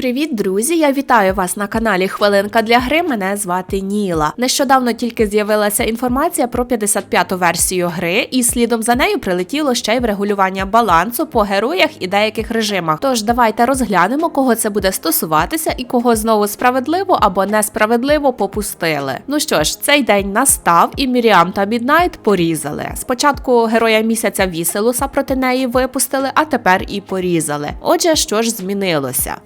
Привіт, друзі! Я вітаю вас на каналі Хвилинка для гри. Мене звати Ніла. Нещодавно тільки з'явилася інформація про 55-ту версію гри, і слідом за нею прилетіло ще й врегулювання балансу по героях і деяких режимах. Тож давайте розглянемо, кого це буде стосуватися і кого знову справедливо або несправедливо попустили. Ну що ж, цей день настав, і Міріам та Міднайт порізали. Спочатку героя місяця Віселуса проти неї випустили, а тепер і порізали. Отже, що ж змінилося?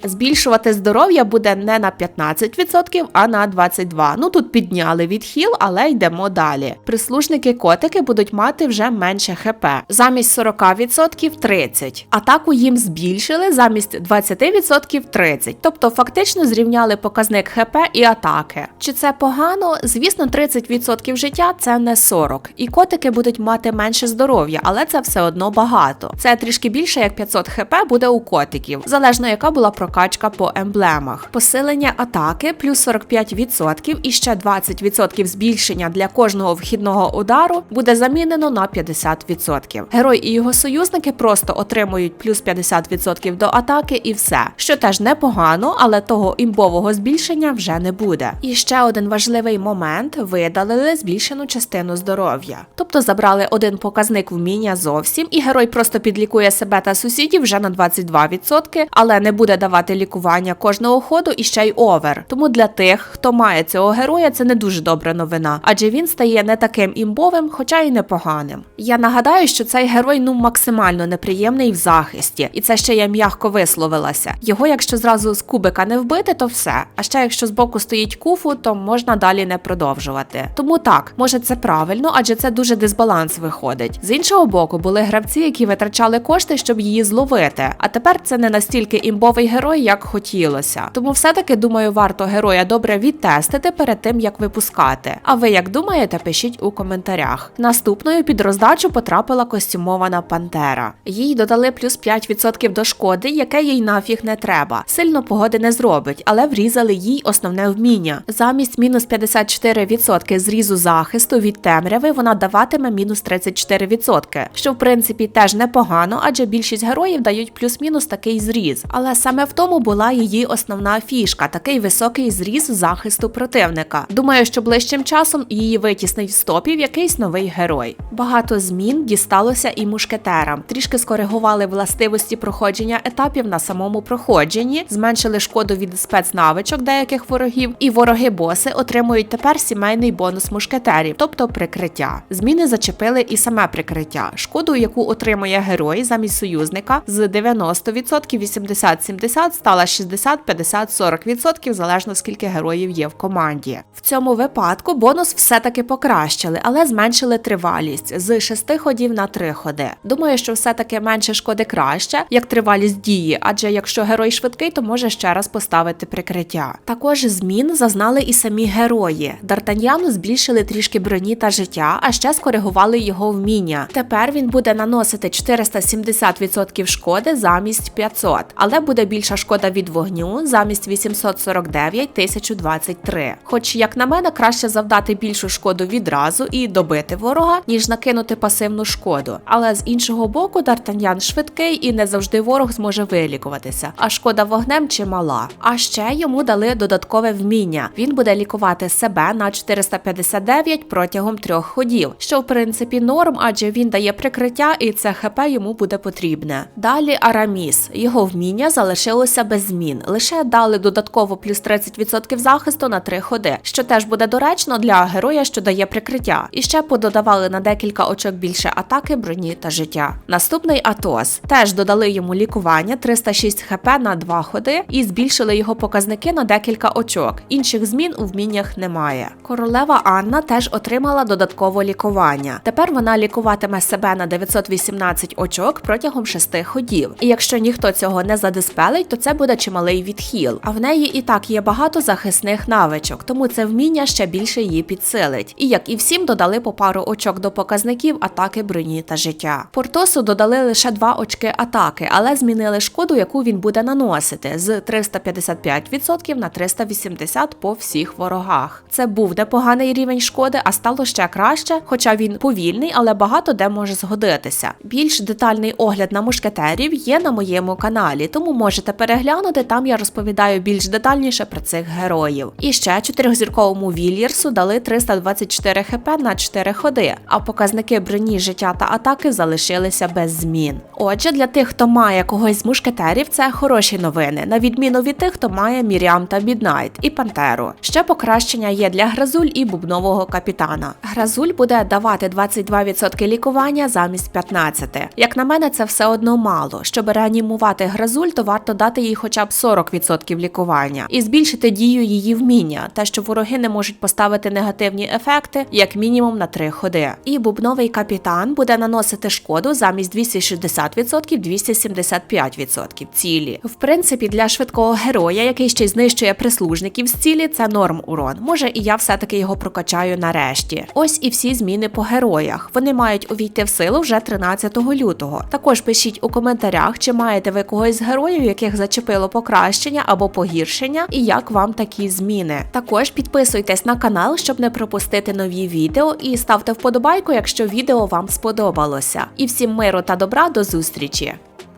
Збільшувати здоров'я буде не на 15%, а на 22%. Ну тут підняли відхил, але йдемо далі. Прислужники котики будуть мати вже менше ХП. Замість 40% 30%. Атаку їм збільшили замість 20% 30%. Тобто фактично зрівняли показник ХП і атаки. Чи це погано? Звісно, 30% життя це не 40. І котики будуть мати менше здоров'я, але це все одно багато. Це трішки більше як 500 хп буде у котиків, залежно яка була прокачка по емблемах. Посилення атаки плюс 45% і ще 20% збільшення для кожного вхідного удару буде замінено на 50%. Герой і його союзники просто отримують плюс 50% до атаки і все, що теж непогано, але того імбового збільшення вже не буде. І ще один важливий момент: видалили збільшену частину здоров'я, тобто забрали один показник вміння зовсім, і герой просто підлікує себе та сусідів вже на 22%, але не буде давати лікування кожного ходу і ще й овер. Тому для тих, хто має цього героя, це не дуже добра новина, адже він стає не таким імбовим, хоча й непоганим. Я нагадаю, що цей герой ну максимально неприємний в захисті, і це ще я м'яко висловилася. Його, якщо зразу з кубика не вбити, то все. А ще якщо збоку стоїть куфу, то можна далі не продовжувати. Тому так, може це правильно, адже це дуже дисбаланс виходить. З іншого боку, були гравці, які витрачали кошти, щоб її зловити. А тепер це не настільки імбовий герой, як хотілося. Тому все-таки думаю, варто героя добре відтестити перед тим, як випускати. А ви як думаєте, пишіть у коментарях. Наступною під роздачу потрапила костюмована пантера. Їй додали плюс 5% до шкоди, яке їй нафіг не треба. Сильно погоди не зробить, але врізали їй основне вміння. Замість мінус 54% зрізу захисту від темряви вона даватиме мінус 34%, що в принципі теж непогано, адже більшість героїв дають плюс-мінус такий зріз. Але саме в тому була її основна фішка такий високий зріз захисту противника. Думаю, що ближчим часом її витіснить в стопів якийсь новий герой. Багато змін дісталося і мушкетерам. Трішки скоригували властивості проходження етапів на самому проходженні, зменшили шкоду від спецнавичок деяких ворогів, і вороги-боси отримують тепер сімейний бонус мушкетерів, тобто прикриття. Зміни зачепили і саме прикриття. Шкоду, яку отримує герой замість союзника, з 90% 80-70 стала 60, 50, 40%, залежно скільки героїв є в команді. В цьому випадку бонус все-таки покращили, але зменшили тривалість з 6 ходів на 3 ходи. Думаю, що все-таки менше шкоди краще, як тривалість дії, адже якщо герой швидкий, то може ще раз поставити прикриття. Також змін зазнали і самі герої. Дартаньяну збільшили трішки броні та життя, а ще скоригували його вміння. Тепер він буде наносити 470% шкоди замість 500, але буде більша шкода від вогню замість 849 1023. Хоч, як на мене, краще завдати більшу шкоду відразу і добити ворога, ніж накинути пасивну шкоду. Але з іншого боку, Дартаньян швидкий і не завжди ворог зможе вилікуватися, а шкода вогнем чимала. А ще йому дали додаткове вміння. Він буде лікувати себе на 459 протягом трьох ходів, що в принципі норм, адже він дає прикриття і це ХП йому буде потрібне. Далі Араміс. Його вміння залишилося без змін. Лише дали додатково плюс 30% захисту на три ходи, що теж буде доречно для героя, що дає прикриття. І ще пододавали на декілька очок більше атаки, броні та життя. Наступний Атос. Теж додали йому лікування 306 хп на два ходи і збільшили його показники на декілька очок. Інших змін у вміннях немає. Королева Анна теж отримала додаткове лікування. Тепер вона лікуватиме себе на 918 очок протягом 6 ходів. І якщо ніхто цього не задиспелить, то це буде чималий відхіл. А в неї і так є багато захисних навичок, тому це вміння ще більше її підсилить. І як і всім додали по пару очок до показників атаки броні та життя. Портосу додали лише два очки атаки, але змінили шкоду, яку він буде наносити з 355% на 380% по всіх ворогах. Це був непоганий рівень шкоди, а стало ще краще, хоча він повільний, але багато де може згодитися. Більш детальний огляд на мушкетерів є на моєму каналі, тому можете переглянути переглянути, там я розповідаю більш детальніше про цих героїв. І ще чотирьохзірковому Вільєрсу дали 324 хп на 4 ходи, а показники броні, життя та атаки залишилися без змін. Отже, для тих, хто має когось з мушкетерів, це хороші новини, на відміну від тих, хто має Міріам та Біднайт і Пантеру. Ще покращення є для Гразуль і бубнового капітана. Гразуль буде давати 22% лікування замість 15. Як на мене, це все одно мало. Щоб реанімувати Гразуль, то варто дати їй хоча б 40% лікування і збільшити дію її вміння, те, що вороги не можуть поставити негативні ефекти, як мінімум на 3 ходи. І бубновий капітан буде наносити шкоду замість 260% 275% цілі. В принципі, для швидкого героя, який ще й знищує прислужників з цілі, це норм урон. Може, і я все-таки його прокачаю нарешті. Ось і всі зміни по героях. Вони мають увійти в силу вже 13 лютого. Також пишіть у коментарях, чи маєте ви когось з героїв, яких зачепило покращення або погіршення, і як вам такі зміни. Також підписуйтесь на канал, щоб не пропустити нові відео, і ставте вподобайку, якщо відео вам сподобалося. І всім миру та добра до зустрічі!